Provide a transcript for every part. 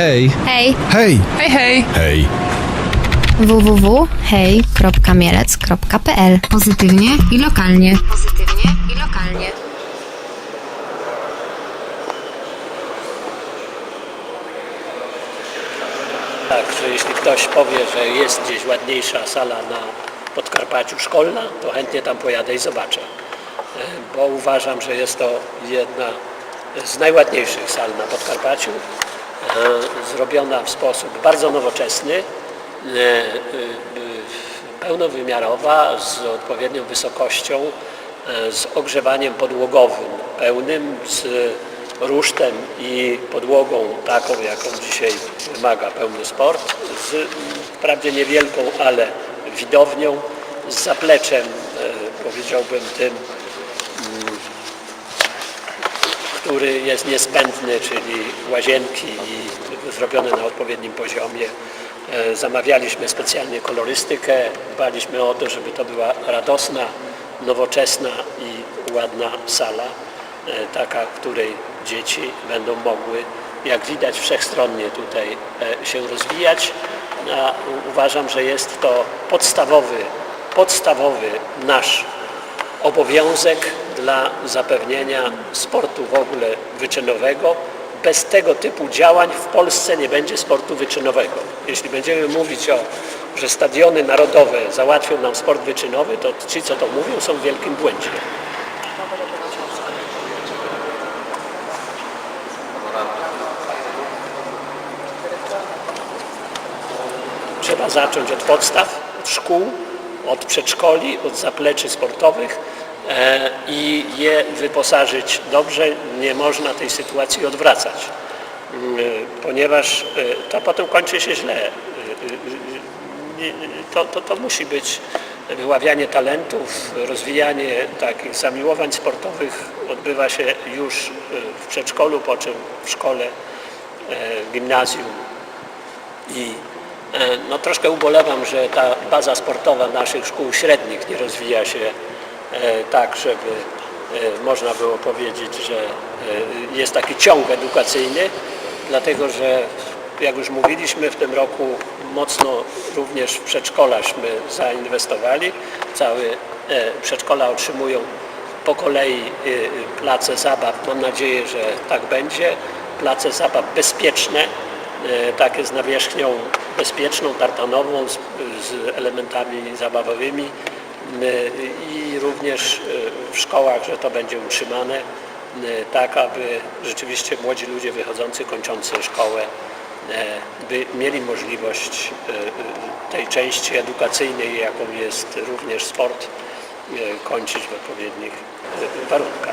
Hej, Hej, Hej! Hej, hej! Hej! www.hej.mielec.pl Pozytywnie i lokalnie. Pozytywnie i lokalnie. Tak, że jeśli ktoś powie, że jest gdzieś ładniejsza sala na Podkarpaciu szkolna, to chętnie tam pojadę i zobaczę. E, Bo uważam, że jest to jedna z najładniejszych sal na Podkarpaciu. E, Zrobiona w sposób bardzo nowoczesny, e, e, pełnowymiarowa, z odpowiednią wysokością, z ogrzewaniem podłogowym pełnym, z rusztem i podłogą taką, jaką dzisiaj wymaga pełny sport, z wprawdzie niewielką, ale widownią, z zapleczem, powiedziałbym tym, który jest niezbędny, czyli łazienki i zrobione na odpowiednim poziomie. E, Zamawialiśmy specjalnie kolorystykę, dbaliśmy o to, żeby to była radosna, nowoczesna i ładna sala, e, taka, w której dzieci będą mogły, jak widać, wszechstronnie tutaj e, się rozwijać. A u- uważam, że jest to podstawowy, podstawowy nasz obowiązek dla zapewnienia sportu w ogóle wyczynowego. Bez tego typu działań w Polsce nie będzie sportu wyczynowego. Jeśli będziemy mówić o, że stadiony narodowe załatwią nam sport wyczynowy, to ci, co to mówią, są w wielkim błędzie. Trzeba zacząć od podstaw, od szkół, od przedszkoli, od zapleczy sportowych e, i je wyposażyć dobrze. Nie można tej sytuacji odwracać, Mm, ponieważ e, to potem kończy się źle. E, e, To, to, to musi być wyławianie talentów, rozwijanie takich zamiłowań sportowych odbywa się już e, w przedszkolu, po czym w szkole, e, gimnazjum, i e, no, troszkę ubolewam, że ta baza sportowa naszych szkół średnich nie rozwija się e, tak, żeby e, można było powiedzieć, że e, jest taki ciąg edukacyjny, dlatego że jak już mówiliśmy w tym roku mocno również w przedszkolaśmy zainwestowali. Całe e, przedszkola otrzymują po kolei place zabaw. Mam nadzieję, że tak będzie. Place zabaw bezpieczne, takie z nawierzchnią bezpieczną, tartanową, z, z elementami zabawowymi i również y, w szkołach, że to będzie utrzymane y, tak, aby rzeczywiście młodzi ludzie wychodzący, kończący szkołę by mieli możliwość tej części edukacyjnej, jaką jest również sport, kończyć w odpowiednich warunkach.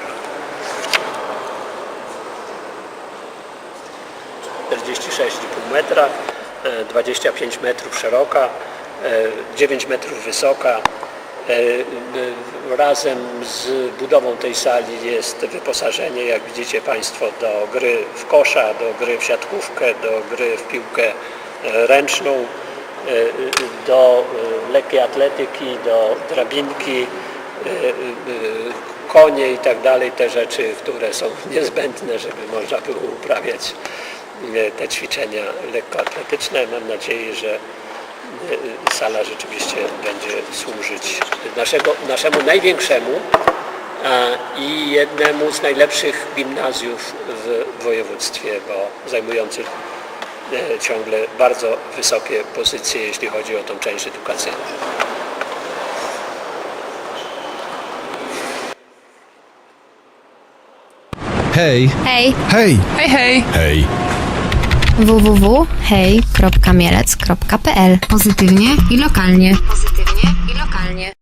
46,5 metra, e, 25 metrów szeroka, e, 9 metrów wysoka. E, e, Razem z budową tej sali jest wyposażenie, jak widzicie Państwo, do gry w kosza, do gry w siatkówkę, do gry w piłkę e, ręczną, e, e, do e, lekkiej atletyki, do drabinki, e, e, konie i tak dalej, te rzeczy, które są niezbędne, żeby można było uprawiać e, te ćwiczenia lekkoatletyczne. Mam nadzieję, że e, sala rzeczywiście będzie służyć naszego, naszemu największemu i jednemu z najlepszych gimnazjów w województwie, bo zajmujących e, ciągle bardzo wysokie pozycje, jeśli chodzi o tą część edukacyjną. hej, Hej, Hej! Hej, hej! Hej! www.hej.mielec.pl Pozytywnie i lokalnie. Pozytywnie i lokalnie.